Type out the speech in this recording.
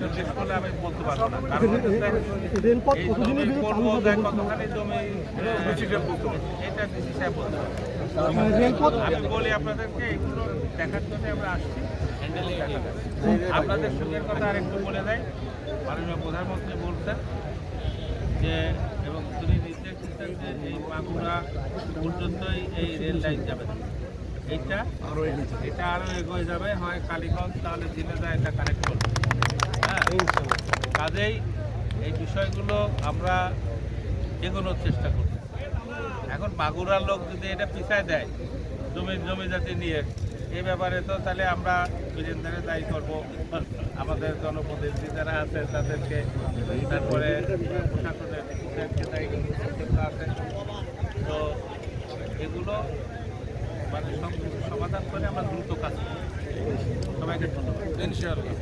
নির্দেশ করলে আমি বলতে পারব না কারণ রেলপথ কতদিনের ভিতরে চালু হবে কতখানি জমি আহ, এটা ডিসি সাহেব বলতে রেলপথ আমি বলি আপনাদেরকে এগুলো দেখার জন্য আমরা আসছি। আপনাদের সঙ্গে কথা আরেকটু বলে দেয়। মাননীয় প্রধানমন্ত্রী বলছেন যে এবং তিনি নির্দেশ দিচ্ছেন যে এই মাগুরা পর্যন্তই এই রেল লাইন যাবে। না। এইটা এটা আরও এগোয়ে যাবে। হয় কালীগঞ্জ তাহলে দিনে যায় এটা কানেক্ট করবে। হ্যাঁ কাজেই এই বিষয়গুলো আমরা এগোনোর চেষ্টা করব এখন মাগুরার লোক যদি এটা পিছায় দেয়, জমি জমি জাতি নিয়ে এই ব্যাপারে তো তাহলে আমরা বীরেন্দ্রের দায়ী করব। আমাদের জনপ্রতিনিধি যারা আছে, তাদেরকে তারপরে প্রশাসনের তো এগুলো মানে সব সমাধান করে আমরা দ্রুত কাজ করব। ఇన్షాల్లా